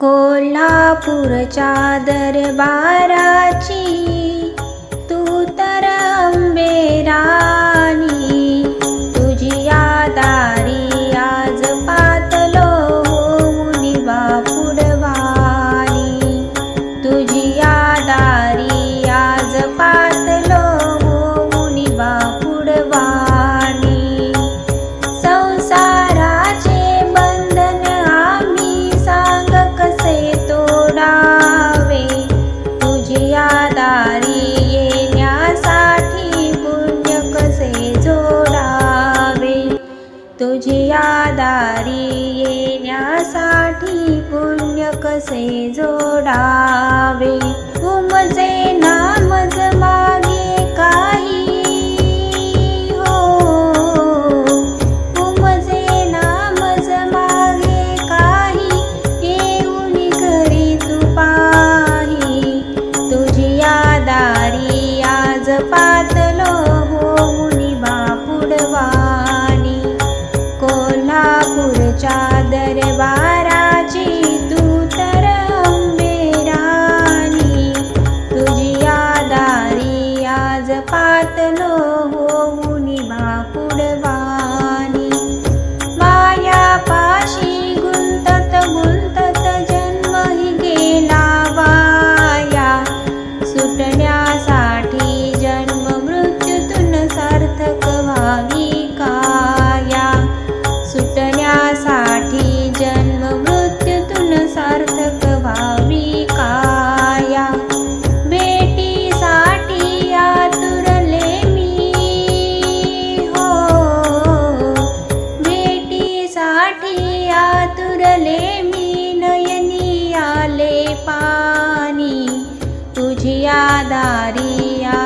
कोल्हापूरच्या दरबाराची. तुझ्या दारी येण्यासाठी पुण्य कसे जोडावे? उमजे दारिया